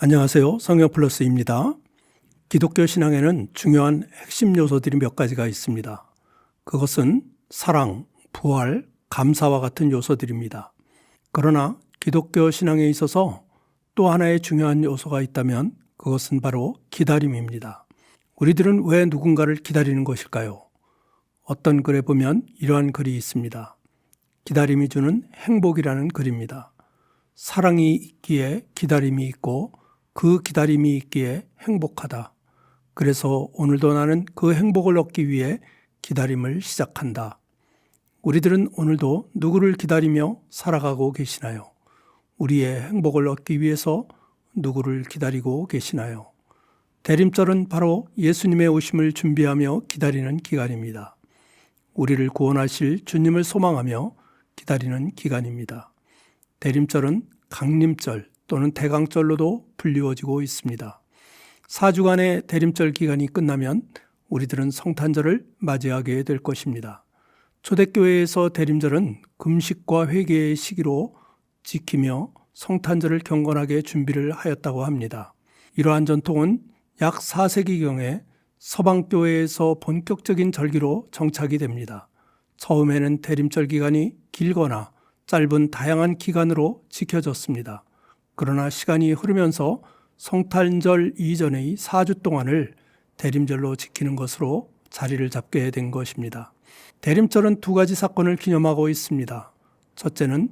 안녕하세요. 성경 플러스입니다. 기독교 신앙에는 중요한 핵심 요소들이 몇 가지가 있습니다. 그것은 사랑, 부활, 감사와 같은 요소들입니다. 그러나 기독교 신앙에 있어서 또 하나의 중요한 요소가 있다면 그것은 바로 기다림입니다. 우리들은 왜 누군가를 기다리는 것일까요? 어떤 글에 보면 이러한 글이 있습니다. 기다림이 주는 행복이라는 글입니다. 사랑이 있기에 기다림이 있고 그 기다림이 있기에 행복하다. 그래서 오늘도 나는 그 행복을 얻기 위해 기다림을 시작한다. 우리들은 오늘도 누구를 기다리며 살아가고 계시나요? 우리의 행복을 얻기 위해서 누구를 기다리고 계시나요? 대림절은 바로 예수님의 오심을 준비하며 기다리는 기간입니다. 우리를 구원하실 주님을 소망하며 기다리는 기간입니다. 대림절은 강림절 또는 대강절로도 불리워지고 있습니다. 4주간의 대림절 기간이 끝나면 우리들은 성탄절을 맞이하게 될 것입니다. 초대교회에서 대림절은 금식과 회개의 시기로 지키며 성탄절을 경건하게 준비를 하였다고 합니다. 이러한 전통은 약 4세기경에 서방교회에서 본격적인 절기로 정착이 됩니다. 처음에는 대림절 기간이 길거나 짧은 다양한 기간으로 지켜졌습니다. 그러나 시간이 흐르면서 성탄절 이전의 4주 동안을 대림절로 지키는 것으로 자리를 잡게 된 것입니다. 대림절은 두 가지 사건을 기념하고 있습니다. 첫째는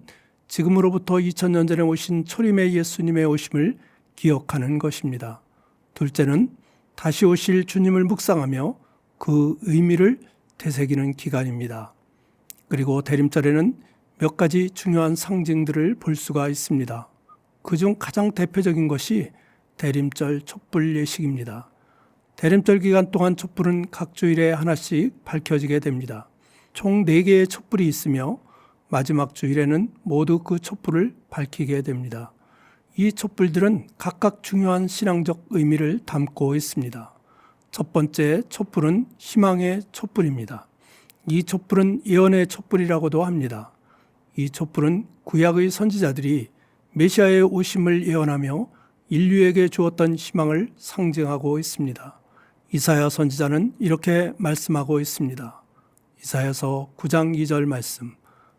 지금으로부터 2000년 전에 오신 초림의 예수님의 오심을 기억하는 것입니다. 둘째는 다시 오실 주님을 묵상하며 그 의미를 되새기는 기간입니다. 그리고 대림절에는 몇 가지 중요한 상징들을 볼 수가 있습니다. 그중 가장 대표적인 것이 대림절 촛불 예식입니다. 대림절 기간 동안 촛불은 각 주일에 하나씩 밝혀지게 됩니다. 총 4개의 촛불이 있으며 마지막 주일에는 모두 그 촛불을 밝히게 됩니다. 이 촛불들은 각각 중요한 신앙적 의미를 담고 있습니다. 첫 번째 촛불은 희망의 촛불입니다. 이 촛불은 예언의 촛불이라고도 합니다. 이 촛불은 구약의 선지자들이 메시아의 오심을 예언하며 인류에게 주었던 희망을 상징하고 있습니다. 이사야 선지자는 이렇게 말씀하고 있습니다. 이사야서 9장 2절 말씀.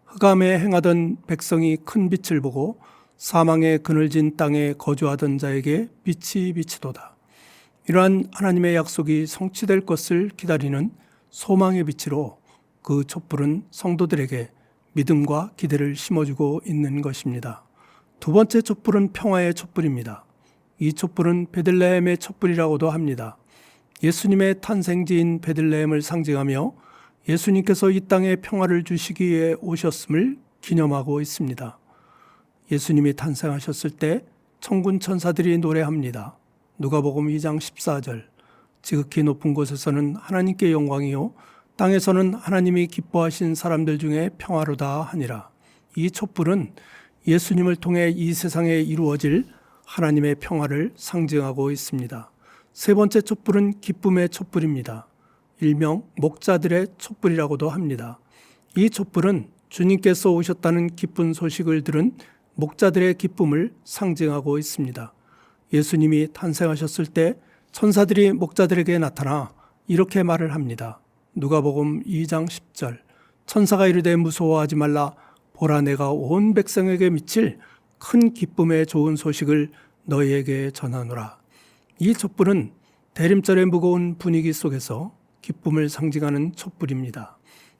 흑암에 행하던 백성이 큰 빛을 보고 사망의 그늘진 땅에 거주하던 자에게 빛이 비치도다. 이러한 하나님의 약속이 성취될 것을 기다리는 소망의 빛으로 그 촛불은 성도들에게 믿음과 기대를 심어주고 있는 것입니다. 두 번째 촛불은 평화의 촛불입니다. 이 촛불은 베들레헴의 촛불이라고도 합니다. 예수님의 탄생지인 베들레헴을 상징하며 예수님께서 이 땅에 평화를 주시기 위해 오셨음을 기념하고 있습니다. 예수님이 탄생하셨을 때 천군 천사들이 노래합니다. 누가복음 2장 14절. 지극히 높은 곳에서는 하나님께 영광이요 땅에서는 하나님이 기뻐하신 사람들 중에 평화로다 하니라. 이 촛불은 예수님을 통해 이 세상에 이루어질 하나님의 평화를 상징하고 있습니다. 세 번째 촛불은 기쁨의 촛불입니다. 일명 목자들의 촛불이라고도 합니다. 이 촛불은 주님께서 오셨다는 기쁜 소식을 들은 목자들의 기쁨을 상징하고 있습니다. 예수님이 탄생하셨을 때 천사들이 목자들에게 나타나 이렇게 말을 합니다. 누가복음 2장 10절 천사가 이르되 무서워하지 말라 보라 내가 온 백성에게 미칠 큰 기쁨의 좋은 소식을 너희에게 전하노라. 이 촛불은 대림절의 무거운 분위기 속에서 기쁨을 상징하는 촛불입니다.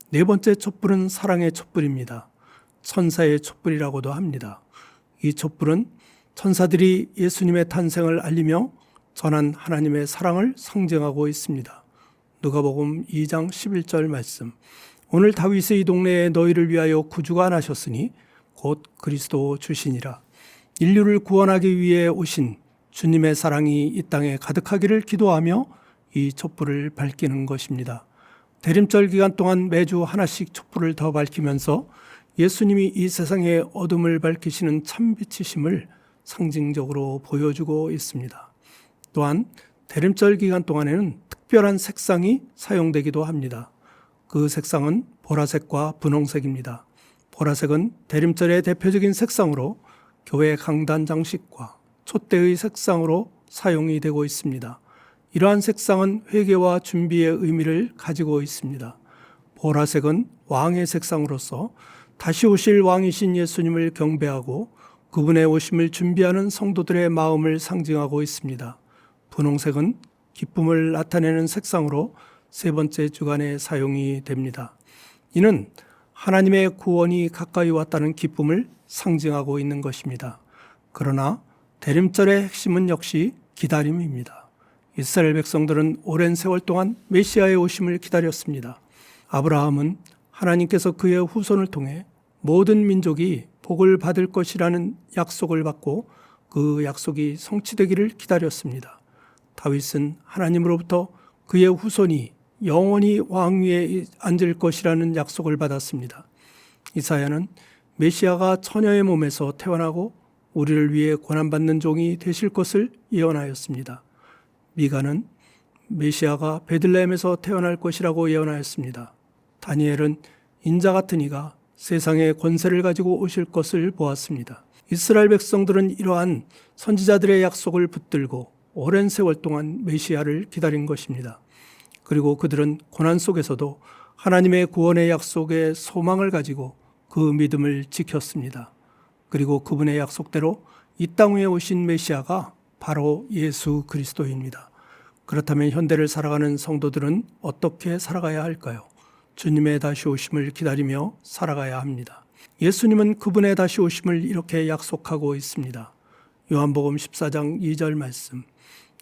네 번째 촛불은 사랑의 촛불입니다. 천사의 촛불이라고도 합니다. 이 촛불은 천사들이 예수님의 탄생을 알리며 전한 하나님의 사랑을 상징하고 있습니다. 누가복음 2장 11절 말씀. 오늘 다윗의 이 동네에 너희를 위하여 구주가 나셨으니 곧 그리스도 주시니라. 인류를 구원하기 위해 오신 주님의 사랑이 이 땅에 가득하기를 기도하며 이 촛불을 밝히는 것입니다. 대림절 기간 동안 매주 하나씩 촛불을 더 밝히면서 예수님이 이 세상의 어둠을 밝히시는 참빛이심을 상징적으로 보여주고 있습니다. 또한 대림절 기간 동안에는 특별한 색상이 사용되기도 합니다. 그 색상은 보라색과 분홍색입니다. 보라색은 대림절의 대표적인 색상으로 교회 강단 장식과 촛대의 색상으로 사용이 되고 있습니다. 이러한 색상은 회개와 준비의 의미를 가지고 있습니다. 보라색은 왕의 색상으로서 다시 오실 왕이신 예수님을 경배하고 그분의 오심을 준비하는 성도들의 마음을 상징하고 있습니다. 분홍색은 기쁨을 나타내는 색상으로 세 번째 주간에 사용이 됩니다. 이는 하나님의 구원이 가까이 왔다는 기쁨을 상징하고 있는 것입니다. 그러나 대림절의 핵심은 역시 기다림입니다. 이스라엘 백성들은 오랜 세월 동안 메시아의 오심을 기다렸습니다. 아브라함은 하나님께서 그의 후손을 통해 모든 민족이 복을 받을 것이라는 약속을 받고 그 약속이 성취되기를 기다렸습니다. 다윗은 하나님으로부터 그의 후손이 영원히 왕위에 앉을 것이라는 약속을 받았습니다. 이사야는 메시아가 처녀의 몸에서 태어나고 우리를 위해 고난받는 종이 되실 것을 예언하였습니다. 미가는 메시아가 베들레헴에서 태어날 것이라고 예언하였습니다. 다니엘은 인자 같은 이가 세상의 권세를 가지고 오실 것을 보았습니다. 이스라엘 백성들은 이러한 선지자들의 약속을 붙들고 오랜 세월 동안 메시아를 기다린 것입니다. 그리고 그들은 고난 속에서도 하나님의 구원의 약속에 소망을 가지고 그 믿음을 지켰습니다. 그리고 그분의 약속대로 이땅 위에 오신 메시아가 바로 예수 그리스도입니다. 그렇다면 현대를 살아가는 성도들은 어떻게 살아가야 할까요? 주님의 다시 오심을 기다리며 살아가야 합니다. 예수님은 그분의 다시 오심을 이렇게 약속하고 있습니다. 요한복음 14장 2절 말씀.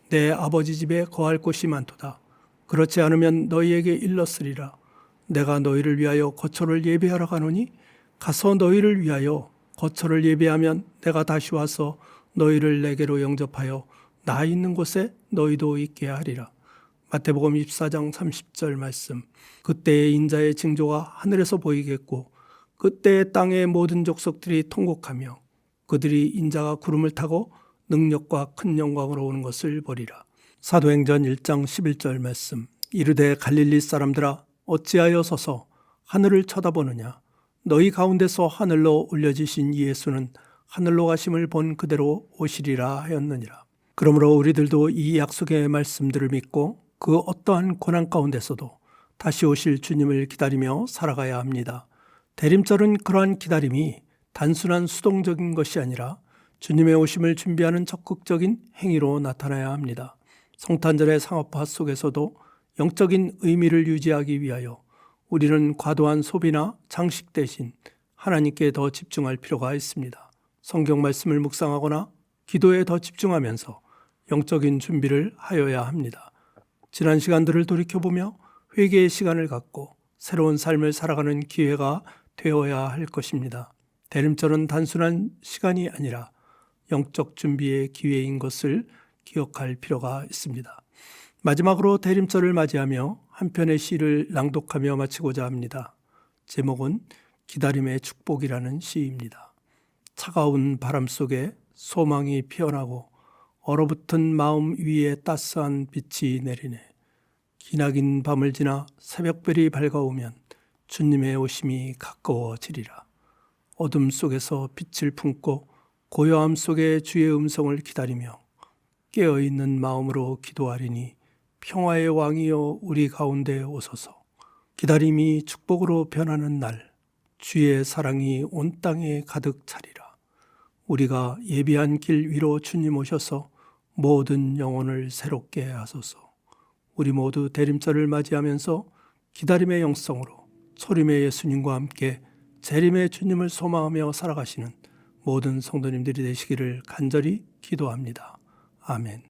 내 아버지 집에 거할 곳이 많도다. 그렇지 않으면 너희에게 일렀으리라. 내가 너희를 위하여 거처를 예배하러 가노니 가서 너희를 위하여 거처를 예배하면 내가 다시 와서 너희를 내게로 영접하여 나 있는 곳에 너희도 있게 하리라. 마태복음 24장 30절 말씀. 그때의 인자의 징조가 하늘에서 보이겠고 그때의 땅의 모든 족속들이 통곡하며 그들이 인자가 구름을 타고 능력과 큰 영광으로 오는 것을 보리라. 사도행전 1장 11절 말씀. 이르되 갈릴리 사람들아 어찌하여 서서 하늘을 쳐다보느냐 너희 가운데서 하늘로 올려지신 예수는 하늘로 가심을 본 그대로 오시리라 하였느니라. 그러므로 우리들도 이 약속의 말씀들을 믿고 그 어떠한 고난 가운데서도 다시 오실 주님을 기다리며 살아가야 합니다. 대림절은 그러한 기다림이 단순한 수동적인 것이 아니라 주님의 오심을 준비하는 적극적인 행위로 나타나야 합니다. 성탄절의 상업화 속에서도 영적인 의미를 유지하기 위하여 우리는 과도한 소비나 장식 대신 하나님께 더 집중할 필요가 있습니다. 성경 말씀을 묵상하거나 기도에 더 집중하면서 영적인 준비를 하여야 합니다. 지난 시간들을 돌이켜보며 회개의 시간을 갖고 새로운 삶을 살아가는 기회가 되어야 할 것입니다. 대림절은 단순한 시간이 아니라 영적 준비의 기회인 것을 기억할 필요가 있습니다. 마지막으로 대림절을 맞이하며 한 편의 시를 낭독하며 마치고자 합니다. 제목은 기다림의 축복이라는 시입니다. 차가운 바람 속에 소망이 피어나고 얼어붙은 마음 위에 따스한 빛이 내리네. 기나긴 밤을 지나 새벽별이 밝아오면 주님의 오심이 가까워지리라. 어둠 속에서 빛을 품고 고요함 속에 주의 음성을 기다리며 깨어 있는 마음으로 기도하리니 평화의 왕이여 우리 가운데 오소서. 기다림이 축복으로 변하는 날, 주의 사랑이 온 땅에 가득 차리라. 우리가 예비한 길 위로 주님 오셔서 모든 영혼을 새롭게 하소서. 우리 모두 대림절을 맞이하면서 기다림의 영성으로 소림의 예수님과 함께 재림의 주님을 소망하며 살아가시는 모든 성도님들이 되시기를 간절히 기도합니다. 아멘.